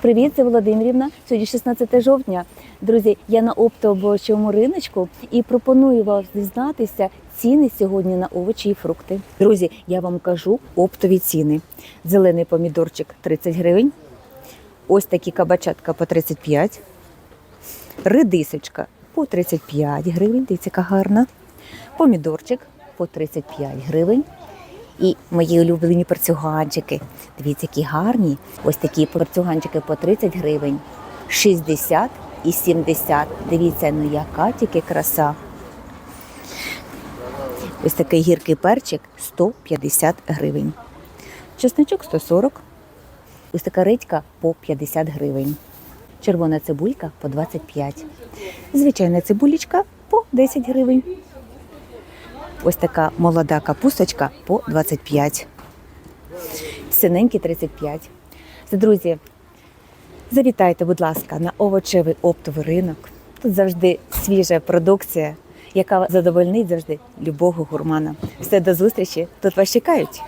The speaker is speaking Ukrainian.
Привіт, це Володимирівна. Сьогодні 16 жовтня. Друзі, я на оптово-овочевому риночку і пропоную вам дізнатися ціни сьогодні на овочі і фрукти. Друзі, я вам кажу оптові ціни. Зелений помідорчик 30 гривень. Ось такі кабачатка по 35. Редисочка по 35 гривень. Дивіться, яка гарна. Помідорчик по 35 гривень. І мої улюблені перцюганчики. Дивіться, які гарні. Ось такі перцюганчики по 30 гривень, 60 і 70. Дивіться, ну яка тільки краса. Ось такий гіркий перчик 150 гривень. Чесничок 140. Ось така редька по 50 гривень. Червона цибулька по 25. Звичайна цибулечка по 10 гривень. Ось така молода капусточка по 25. Синенькі 35. Це, друзі, завітайте, будь ласка, на овочевий оптовий ринок. Тут завжди свіжа продукція, яка задовольнить завжди любого гурмана. Все до зустрічі. Тут вас чекають.